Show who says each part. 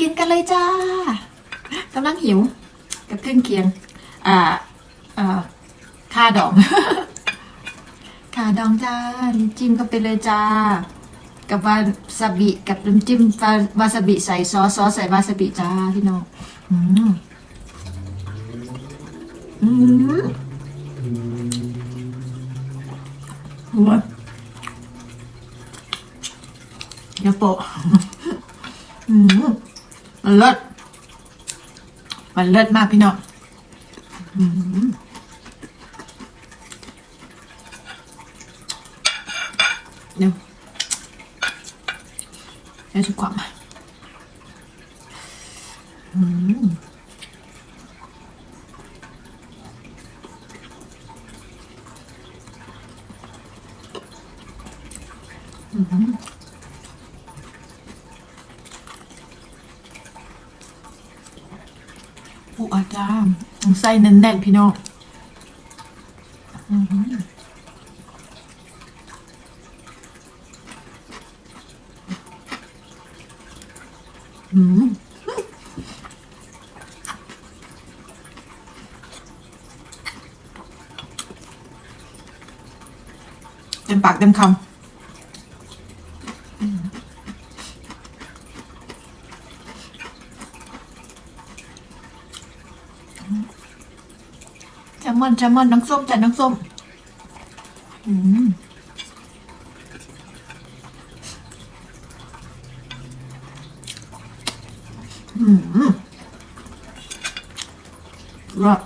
Speaker 1: กินกันเลยจ้ากำลังหิว กับเครื่องเคียง อ่าอ่าคาดองคาดองจ้าจิ้มเข้าไปเลยจ้า กับวาซาบิกับน้ำจิ้มวาซาบิใส่ซอสซอสใส่วาซาบิจ้าพี่น้องอืมอืมหัวยวโปะอืม มันเลิศมันเลิศมากพี่น้องอืมเดี๋ยวเดี๋ยวจะกลับมาอืมอืม ปูอาจารย์ไส้แน่นๆพี่น้องอืมเต็มปากเต็มคำ ลมอนแซลมอนน้ำส้มใส่น้ำส้มอืมอืมรอด